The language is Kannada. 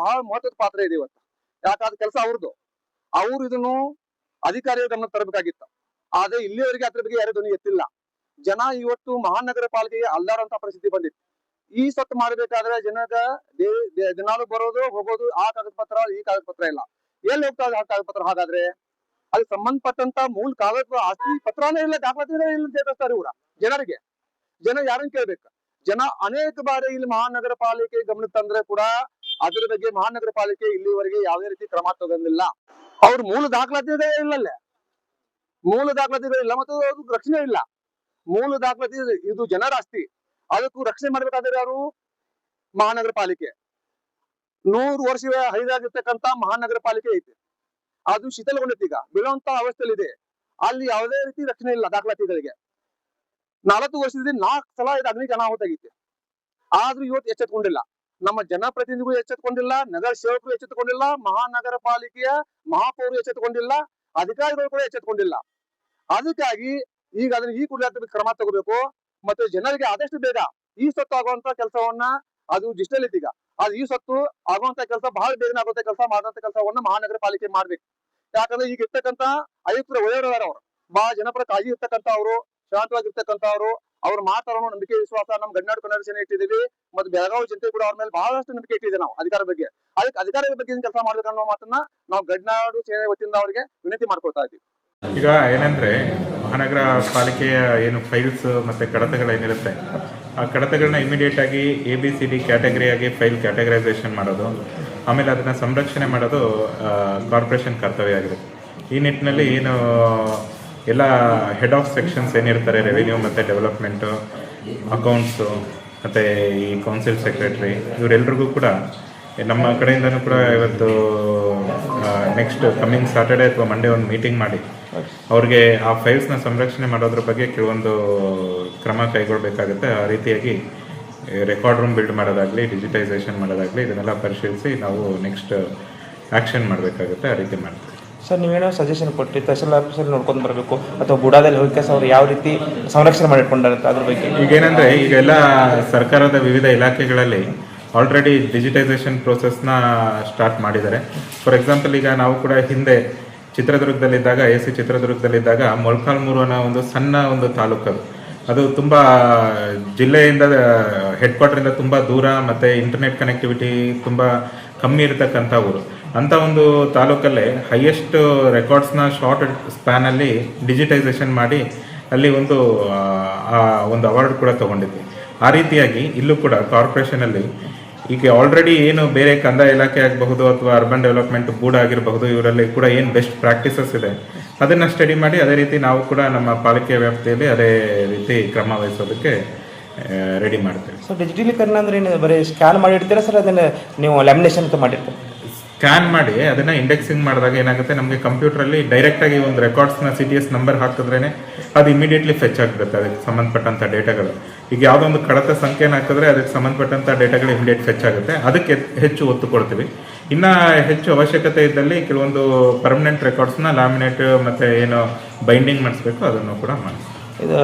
ಬಹಳ ಮಹತ್ವದ ಪಾತ್ರ ಇದೆ ಇವತ್ತು. ಯಾಕಾದ ಕೆಲಸ ಅವ್ರದ್ದು ಅವ್ರು ಇದನ್ನು ಅಧಿಕಾರಿಗಳ ಗಮನ ತರಬೇಕಾಗಿತ್ತು. ಆದ್ರೆ ಇಲ್ಲಿಯವರೆಗೆ ಅದ್ರ ಬಗ್ಗೆ ಯಾರು ಧ್ವನಿ ಎತ್ತಿಲ್ಲ. ಜನ ಇವತ್ತು ಮಹಾನಗರ ಪಾಲಿಕೆಗೆ ಅಲ್ಲಾರಂತ ಪರಿಸ್ಥಿತಿ ಬಂದಿತ್ತು. ಈ ಸತ್ತು ಮಾಡಬೇಕಾದ್ರೆ ಜನದ ದಿನಾಲು ಬರೋದು, ಹೋಗೋದು ಆ ಕಾಗದ ಪತ್ರ ಈ ಕಾಗದ ಪತ್ರ ಇಲ್ಲ. ಎಲ್ಲಿ ಹೋಗ್ತಾ ಇದೆ ಆ ಕಾಗದ ಪತ್ರ ಹಾಗಾದ್ರೆ ಅದಕ್ಕೆ ಸಂಬಂಧಪಟ್ಟಂತ ಮೂಲ ಕಾಗದ ಆಸ್ತಿ ಪತ್ರನೇ ಇಲ್ಲ, ದಾಖಲಾತಿನೇ ಇಲ್ಲ ಇವರ ಇವ್ರ, ಜನರಿಗೆ. ಜನ ಯಾರನ್ನ ಕೇಳ್ಬೇಕು? ಜನ ಅನೇಕ ಬಾರಿ ಇಲ್ಲಿ ಮಹಾನಗರ ಪಾಲಿಕೆ ಗಮನ ತಂದ್ರೆ ಕೂಡ ಅದ್ರ ಬಗ್ಗೆ ಮಹಾನಗರ ಪಾಲಿಕೆ ಇಲ್ಲಿವರೆಗೆ ಯಾವುದೇ ರೀತಿ ಕ್ರಮ ತಗೊಂಡಿಲ್ಲ. ಅವ್ರ ಮೂಲ ದಾಖಲಾತಿಗಳೇ ಇಲ್ಲಲ್ಲೇ. ಮೂಲ ದಾಖಲಾತಿಗಳಿಲ್ಲ ಮತ್ತು ಅದು ರಕ್ಷಣೆ ಇಲ್ಲ. ಮೂಲ ದಾಖಲಾತಿ ಇದು- ಜನರ ಆಸ್ತಿ ಅದಕ್ಕೂ ರಕ್ಷಣೆ ಮಾಡ್ಬೇಕಾದ್ರೆ ಯಾರು? ಮಹಾನಗರ ಪಾಲಿಕೆ. ನೂರು ವರ್ಷ ಹೈದಾಗಿರ್ತಕ್ಕಂತ ಮಹಾನಗರ ಪಾಲಿಕೆ ಐತಿ. ಅದು ಶಿಥಿಲಗೊಂಡೈತಿ ಈಗ. ಬೀಳುವಂತ ಅವಸ್ಥೆಯಲ್ಲಿ ಇದೆ ಅಲ್ಲಿ ಯಾವುದೇ ರೀತಿ ರಕ್ಷಣೆ ಇಲ್ಲ ದಾಖಲಾತಿಗಳಿಗೆ. ನಾಲ್ಕು ವರ್ಷದಿಂದ ನಾಲ್ಕು ಸಲ ಇದು ಅಗ್ನಿ ಅನಾಹುತ ಆಗೈತಿ. ಆದ್ರೂ ಇವತ್ತು ಎಚ್ಚೆತ್ಕೊಂಡಿಲ್ಲ. ನಮ್ಮ ಜನಪ್ರತಿನಿಧಿಗಳು ಎಚ್ಚೆತ್ತುಕೊಂಡಿಲ್ಲ ನಗರ ಸೇವಕರು ಎಚ್ಚೆತ್ತುಕೊಂಡಿಲ್ಲ ಮಹಾನಗರ ಪಾಲಿಕೆಯ ಮಹಾಪೌರು ಎಚ್ಚೆತ್ತುಕೊಂಡಿಲ್ಲ ಅಧಿಕಾರಿಗಳು ಕೂಡ ಎಚ್ಚೆತ್ತುಕೊಂಡಿಲ್ಲ ಅದಕ್ಕಾಗಿ ಈಗ ಅದನ್ನ ಈ ಕೂಡಲೇ ಕ್ರಮ ತಗೋಬೇಕು. ಮತ್ತೆ ಜನರಿಗೆ ಆದಷ್ಟು ಬೇಗ ಈ ಸತ್ತು ಆಗುವಂತ ಕೆಲಸವನ್ನ ಅದು ಡಿಜಿಟಲ್ ಇದೀಗ. ಅದು ಈ ಸತ್ತು ಆಗುವಂತ ಕೆಲಸ ಬಹಳ ಬೇಗನೆ ಆಗುವಂತ ಕೆಲಸ ಮಾಡುವಂತ ಕೆಲಸವನ್ನ ಮಹಾನಗರ ಪಾಲಿಕೆ ಮಾಡ್ಬೇಕು. ಯಾಕಂದ್ರೆ ಈಗ ಇರ್ತಕ್ಕಂತ ಆಯುಕ್ತರು ಒಳ್ಳೆಯವರು ಅವರು ಬಹಳ ಜನಪರ ಕಾಳಜಿ ಇರ್ತಕ್ಕಂತ ಅವರು ಶಾಂತವಾಗಿರ್ತಕ್ಕಂಥವ್ರು ಅವ್ರ ಮಾತಾಡೋ ನಂಬಿಕೆ ವಿಶ್ವಾಸ ನಮ್ ಗಡಿನಾಡು ಕನ್ನಡ ಸೇನೆ ಇಟ್ಟಿದ್ದೀವಿ, ಮತ್ತೆ ಬೆಳಗಾವಿ ಜನತೆ ಕೂಡ ಅವ್ರ ಮೇಲೆ ಬಹಳಷ್ಟು ನಂಬಿಕೆ ಇಟ್ಟಿದೆ ನಾವು ಅಧಿಕಾರ ಬಗ್ಗೆ. ಅದಕ್ಕೆ ಅಧಿಕಾರದ ಬಗ್ಗೆ ಕೆಲಸ ಅನ್ನೋ ಮಾತನ್ನ ನಾವು ಗಡ್ನಾಡು ಸೇನೆ ವತಿಯಿಂದ ಅವರಿಗೆ ವಿನಂತಿ ಮಾಡ್ಕೊಳ್ತಾ ಇದ್ದೀವಿ. ಈಗ ಏನಂದ್ರೆ ಮಹಾನಗರ ಪಾಲಿಕೆಯ ಏನು ಫೈಲ್ಸ್ ಮತ್ತೆ ಕಡತಗಳೇನಿರುತ್ತೆ ಆ ಕಡತಗಳನ್ನ ಇಮಿಡಿಯೇಟ್ ಆಗಿ ಎ ಬಿ ಸಿ ಡಿ ಕ್ಯಾಟಗರಿಯಾಗಿ ಫೈಲ್ ಕ್ಯಾಟಗರೈಸೇಷನ್ ಮಾಡೋದು, ಆಮೇಲೆ ಅದನ್ನ ಸಂರಕ್ಷಣೆ ಮಾಡೋದು ಕಾರ್ಪೊರೇಷನ್ ಕರ್ತವ್ಯ ಆಗಿರುತ್ತೆ ಈ ನಿಟ್ಟಿನಲ್ಲಿ ಏನು ಎಲ್ಲ ಹೆಡ್ ಆಫ್ ಸೆಕ್ಷನ್ಸ್ ಏನಿರ್ತಾರೆ ರೆವಿನ್ಯೂ ಮತ್ತು ಡೆವಲಪ್ಮೆಂಟು ಅಕೌಂಟ್ಸು ಮತ್ತು ಈ ಕೌನ್ಸಿಲ್ ಸೆಕ್ರೆಟರಿ ಇವರೆಲ್ರಿಗೂ ಕೂಡ, ನಮ್ಮ ಕಡೆಯಿಂದನೂ ಕೂಡ ಇವತ್ತು ನೆಕ್ಸ್ಟ್ ಕಮ್ಮಿಂಗ್ ಸ್ಯಾಟರ್ಡೇ ಅಥವಾ ಮಂಡೇ ಒಂದು ಮೀಟಿಂಗ್ ಮಾಡಿ, ಅವ್ರಿಗೆ ಆ ಫೈಲ್ಸ್ನ ಸಂರಕ್ಷಣೆ ಮಾಡೋದ್ರ ಬಗ್ಗೆ ಕೆಲವೊಂದು ಕ್ರಮ ಕೈಗೊಳ್ಳಬೇಕಾಗುತ್ತೆ ಆ ರೀತಿಯಾಗಿ ರೆಕಾರ್ಡ್ ರೂಮ್ ಬಿಲ್ಡ್ ಮಾಡೋದಾಗಲಿ ಡಿಜಿಟೈಸೇಷನ್ ಮಾಡೋದಾಗಲಿ, ಇದನ್ನೆಲ್ಲ ಪರಿಶೀಲಿಸಿ ನಾವು ನೆಕ್ಸ್ಟ್ ಆ್ಯಕ್ಷನ್ ಮಾಡಬೇಕಾಗುತ್ತೆ, ಆ ರೀತಿ ಮಾಡ್ತೀವಿ. ಸರ್ ನೀವೇನೋ ಸಜೆಷನ್ ಕೊಟ್ಟು ತಹಶೀಲ್ ಆಫೀಸಲ್ಲಿ ನೋಡ್ಕೊಂಡು ಬರಬೇಕು, ಅಥವಾ ಬುಡಾದಲ್ಲಿ ಹೋಗಿ ಅವ್ರು ಯಾವ ರೀತಿ ಸಂರಕ್ಷಣೆ ಮಾಡಿಕೊಂಡಿರುತ್ತೆ ಅದ್ರ ಬಗ್ಗೆ. ಈಗ ಈಗೇನಂದ್ರೆ, ಈಗೆಲ್ಲ ಸರ್ಕಾರದ ವಿವಿಧ ಇಲಾಖೆಗಳಲ್ಲಿ ಆಲ್ರೆಡಿ ಡಿಜಿಟೈಸೇಷನ್ ಪ್ರೋಸೆಸ್ನ ಸ್ಟಾರ್ಟ್ ಮಾಡಿದ್ದಾರೆ. ಫಾರ್ ಎಕ್ಸಾಂಪಲ್ ಈಗ ನಾವು ಕೂಡ ಹಿಂದೆ ಚಿತ್ರದುರ್ಗದಲ್ಲಿದ್ದಾಗ ಎ ಸಿ ಚಿತ್ರದುರ್ಗದಲ್ಲಿದ್ದಾಗ ಮೊಳಕಾಲ್ಮೂರು ಅನ್ನೋ ಒಂದು ಸಣ್ಣ ಒಂದು ತಾಲೂಕು ಅದು. ಅದು ತುಂಬ ಜಿಲ್ಲೆಯಿಂದ ಹೆಡ್ ಕ್ವಾರ್ಟರಿಂದ ತುಂಬ ದೂರ, ಮತ್ತು ಇಂಟರ್ನೆಟ್ ಕನೆಕ್ಟಿವಿಟಿ ತುಂಬ ಕಮ್ಮಿ ಇರತಕ್ಕಂಥ ಊರು. ಅಂಥ ಒಂದು ತಾಲೂಕಲ್ಲೇ ಹೈಯೆಸ್ಟ್ ರೆಕಾರ್ಡ್ಸ್ನ ಶಾರ್ಟ್ ಸ್ಪ್ಯಾನಲ್ಲಿ ಡಿಜಿಟೈಸೇಷನ್ ಮಾಡಿ ಅಲ್ಲಿ ಒಂದು ಒಂದು ಅವಾರ್ಡ್ ಕೂಡ ತಗೊಂಡಿದ್ವಿ. ಆ ರೀತಿಯಾಗಿ ಇಲ್ಲೂ ಕೂಡ ಕಾರ್ಪೊರೇಷನಲ್ಲಿ ಈಗ ಆಲ್ರೆಡಿ ಏನು ಬೇರೆ ಕಂದಾಯ ಇಲಾಖೆ ಆಗಬಹುದು ಅಥವಾ ಅರ್ಬನ್ ಡೆವಲಪ್ಮೆಂಟ್ ಬೋರ್ಡ್ ಆಗಿರಬಹುದು, ಇವರಲ್ಲಿ ಕೂಡ ಏನು ಬೆಸ್ಟ್ ಪ್ರಾಕ್ಟೀಸಸ್ ಇದೆ, ಅದನ್ನು ಸ್ಟಡಿ ಮಾಡಿ ಅದೇ ರೀತಿ ನಾವು ಕೂಡ ನಮ್ಮ ಪಾಲಿಕೆ ವ್ಯಾಪ್ತಿಯಲ್ಲಿ ಅದೇ ರೀತಿ ಕ್ರಮ ವಹಿಸೋದಕ್ಕೆ ರೆಡಿ ಮಾಡ್ತೀವಿ. ಸೊ ಡಿಜಿಟಲೀಕರಣ ಅಂದ್ರೆ ಏನು ಬರೀ ಸ್ಕ್ಯಾನ್ ಮಾಡಿರ್ತೀರಾ ಸರ್? ಅದನ್ನು ನೀವು ಲ್ಯಾಮಿನೇಷನ್ ಅಂತ ಮಾಡಿರ್ತೀರಾ? ಸ್ಕ್ಯಾನ್ ಮಾಡಿ, ಅದನ್ನ ಇಂಡೆಕ್ಸಿಂಗ್ ಮಾಡಿದಾಗ ಏನಾಗುತ್ತೆ? ನಮಗೆ ಕಂಪ್ಯೂಟರಲ್ಲಿ ಡೈರೆಕ್ಟ್ ಆಗಿ ಒಂದು ರೆಕಾರ್ಡ್ಸ್ನ ಸಿ ಟಿ ಎಸ್ ನಂಬರ್ ಹಾಕಿದ್ರೇನೆ ಅದು ಇಮಿಡಿಯೇಟ್ಲಿ ಫೆಚ್ ಆಗಿಬಿಡುತ್ತೆ ಅದಕ್ಕೆ ಸಂಬಂಧಪಟ್ಟಂತ ಡೇಟಾಗಳು. ಈಗ ಯಾವುದೋ ಒಂದು ಕಡತ ಸಂಖ್ಯೆನ ಹಾಕಿದ್ರೆ ಅದಕ್ಕೆ ಸಂಬಂಧಪಟ್ಟಂತ ಡೇಟಾಗಳು ಇಮಿಡಿಯೇಟ್ ಫೆಚ್ ಆಗುತ್ತೆ. ಅದಕ್ಕೆ ಹೆಚ್ಚು ಒತ್ತು ಕೊಡ್ತೀವಿ. ಇನ್ನ ಹೆಚ್ಚು ಅವಶ್ಯಕತೆ ಇದ್ದಲ್ಲಿ ಕೆಲವೊಂದು ಪರ್ಮನೆಂಟ್ ರೆಕಾರ್ಡ್ಸ್ನ ಲ್ಯಾಮಿನೇಟ್ ಮತ್ತೆ ಏನು ಬೈಂಡಿಂಗ್ ಮಾಡಿಸ್ಬೇಕು, ಅದನ್ನು ಕೂಡ ಮಾಡ್ತೀವಿ ಇದು